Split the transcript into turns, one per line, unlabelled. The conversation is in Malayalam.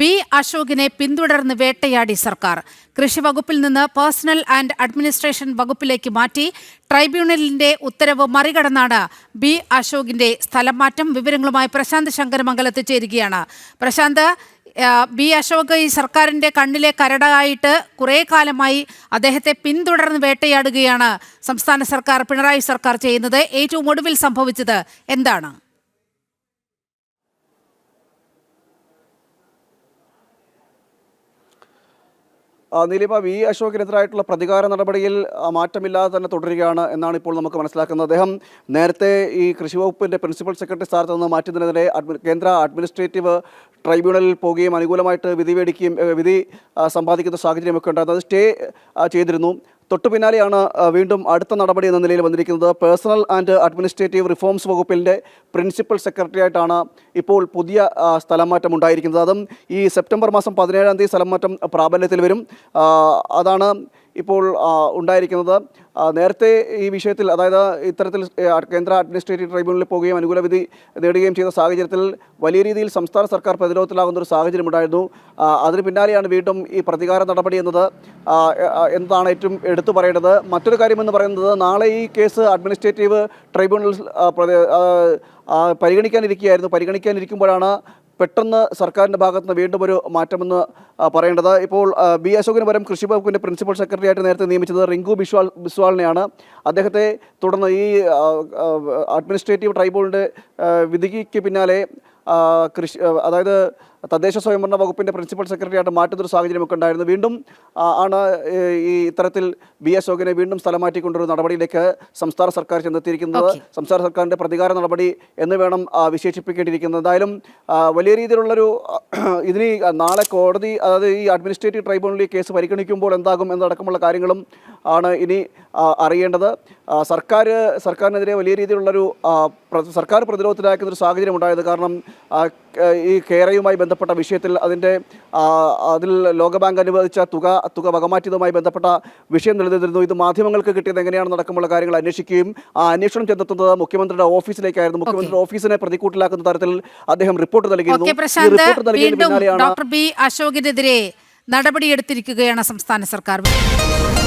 ബി അശോകിനെ പിന്തുടർന്ന് വേട്ടയാടി സർക്കാർ കൃഷി വകുപ്പിൽ നിന്ന് പേഴ്സണൽ ആൻഡ് അഡ്മിനിസ്ട്രേഷൻ വകുപ്പിലേക്ക് മാറ്റി ട്രൈബ്യൂണലിന്റെ ഉത്തരവ് മറികടന്നാണ് ബി അശോകിന്റെ സ്ഥലം മാറ്റം വിവരങ്ങളുമായി പ്രശാന്ത് ശങ്കരമംഗൽ എത്തിച്ചേരുകയാണ് പ്രശാന്ത് ബി അശോക് ഈ സർക്കാരിന്റെ കണ്ണിലെ കരടായിട്ട് കുറേ കാലമായി അദ്ദേഹത്തെ പിന്തുടർന്ന് വേട്ടയാടുകയാണ് സംസ്ഥാന സർക്കാർ പിണറായി സർക്കാർ ചെയ്യുന്നത് ഏറ്റവും ഒടുവിൽ സംഭവിച്ചത് എന്താണ്
നിലീപ വി അശോകിനെതിരായിട്ടുള്ള പ്രതികാര നടപടിയിൽ മാറ്റമില്ലാതെ തന്നെ തുടരുകയാണ് എന്നാണ് ഇപ്പോൾ നമുക്ക് മനസ്സിലാക്കുന്നത് അദ്ദേഹം നേരത്തെ ഈ കൃഷി വകുപ്പിൻ്റെ പ്രിൻസിപ്പൽ സെക്രട്ടറി സ്ഥാനത്ത് നിന്ന് മാറ്റുന്നതിനെതിരെ കേന്ദ്ര അഡ്മിനിസ്ട്രേറ്റീവ് ട്രൈബ്യൂണലിൽ പോവുകയും അനുകൂലമായിട്ട് വിധി മേടിക്കുകയും വിധി സമ്പാദിക്കുന്ന സാഹചര്യമൊക്കെ ഉണ്ടായിരുന്നു അത് സ്റ്റേ ചെയ്തിരുന്നു തൊട്ടു പിന്നാലെയാണ് വീണ്ടും അടുത്ത നടപടി എന്ന നിലയിൽ വന്നിരിക്കുന്നത് പേഴ്സണൽ ആൻഡ് അഡ്മിനിസ്ട്രേറ്റീവ് റിഫോംസ് വകുപ്പിൻ്റെ പ്രിൻസിപ്പൽ സെക്രട്ടറി ആയിട്ടാണ് ഇപ്പോൾ പുതിയ സ്ഥലം മാറ്റം ഉണ്ടായിരിക്കുന്നത് അതും ഈ സെപ്റ്റംബർ മാസം പതിനേഴാം തീയതി സ്ഥലംമാറ്റം മാറ്റം പ്രാബല്യത്തിൽ വരും അതാണ് ഇപ്പോൾ ഉണ്ടായിരിക്കുന്നത് നേരത്തെ ഈ വിഷയത്തിൽ അതായത് ഇത്തരത്തിൽ കേന്ദ്ര അഡ്മിനിസ്ട്രേറ്റീവ് ട്രൈബ്യൂണലിൽ പോവുകയും അനുകൂല വിധി നേടുകയും ചെയ്ത സാഹചര്യത്തിൽ വലിയ രീതിയിൽ സംസ്ഥാന സർക്കാർ പ്രതിരോധത്തിലാകുന്ന ഒരു സാഹചര്യം ഉണ്ടായിരുന്നു അതിന് പിന്നാലെയാണ് വീണ്ടും ഈ പ്രതികാര നടപടി എന്നത് എന്നതാണ് ഏറ്റവും എടുത്തു പറയേണ്ടത് മറ്റൊരു കാര്യമെന്ന് പറയുന്നത് നാളെ ഈ കേസ് അഡ്മിനിസ്ട്രേറ്റീവ് ട്രൈബ്യൂണൽ പരിഗണിക്കാനിരിക്കുകയായിരുന്നു പരിഗണിക്കാനിരിക്കുമ്പോഴാണ് പെട്ടെന്ന് സർക്കാരിൻ്റെ ഭാഗത്ത് നിന്ന് വീണ്ടും ഒരു മാറ്റമെന്ന് പറയേണ്ടത് ഇപ്പോൾ ബി അശോകന് പരം കൃഷി വകുപ്പിൻ്റെ പ്രിൻസിപ്പൽ സെക്രട്ടറി ആയിട്ട് നേരത്തെ നിയമിച്ചത് റിങ്കു ബിശ്വാൾ ബിസ്വാളിനെയാണ് അദ്ദേഹത്തെ തുടർന്ന് ഈ അഡ്മിനിസ്ട്രേറ്റീവ് ട്രൈബ്യൂണലിൻ്റെ വിധിക്ക് പിന്നാലെ കൃഷി അതായത് തദ്ദേശ സ്വയംഭരണ വകുപ്പിൻ്റെ പ്രിൻസിപ്പൽ സെക്രട്ടറിയായിട്ട് മാറ്റുന്നൊരു സാഹചര്യമൊക്കെ ഉണ്ടായിരുന്നു വീണ്ടും ആണ് ഈ ഇത്തരത്തിൽ ബി എസ് ഓഗിനെ വീണ്ടും സ്ഥലം മാറ്റിക്കൊണ്ടൊരു നടപടിയിലേക്ക് സംസ്ഥാന സർക്കാർ ചെന്നെത്തിയിരിക്കുന്നത് സംസ്ഥാന സർക്കാരിൻ്റെ പ്രതികാര നടപടി എന്ന് വേണം വിശേഷിപ്പിക്കേണ്ടിയിരിക്കുന്നത് എന്തായാലും വലിയ രീതിയിലുള്ളൊരു ഇതിന് നാളെ കോടതി അതായത് ഈ അഡ്മിനിസ്ട്രേറ്റീവ് ട്രൈബ്യൂണലിൽ ഈ കേസ് പരിഗണിക്കുമ്പോൾ എന്താകും എന്നടക്കമുള്ള കാര്യങ്ങളും ആണ് ഇനി അറിയേണ്ടത് സർക്കാർ സർക്കാരിനെതിരെ വലിയ രീതിയിലുള്ളൊരു സർക്കാർ പ്രതിരോധത്തിലാക്കുന്നൊരു ഒരു സാഹചര്യം ഉണ്ടായത് കാരണം ഈ കേരയുമായി ബന്ധപ്പെട്ട് ബന്ധപ്പെട്ട വിഷയത്തിൽ അതിൻ്റെ അതിൽ ലോകബാങ്ക് അനുവദിച്ച തുക തുക വകമാറ്റിയതുമായി ബന്ധപ്പെട്ട വിഷയം നിലനിന്നിരുന്നു ഇത് മാധ്യമങ്ങൾക്ക് കിട്ടിയത് എങ്ങനെയാണ് നടക്കുമ്പോൾ കാര്യങ്ങൾ അന്വേഷിക്കുകയും ആ അന്വേഷണം ചെന്നെത്തുന്നത് മുഖ്യമന്ത്രിയുടെ ഓഫീസിലേക്കായിരുന്നു മുഖ്യമന്ത്രിയുടെ ഓഫീസിനെ പ്രതികൂട്ടിലാക്കുന്ന തരത്തിൽ അദ്ദേഹം റിപ്പോർട്ട് നൽകിയിരുന്നു
ഡോക്ടർ ബി അശോകിനെതിരെ നടപടിയെടുത്തിരിക്കുകയാണ് സംസ്ഥാന സർക്കാർ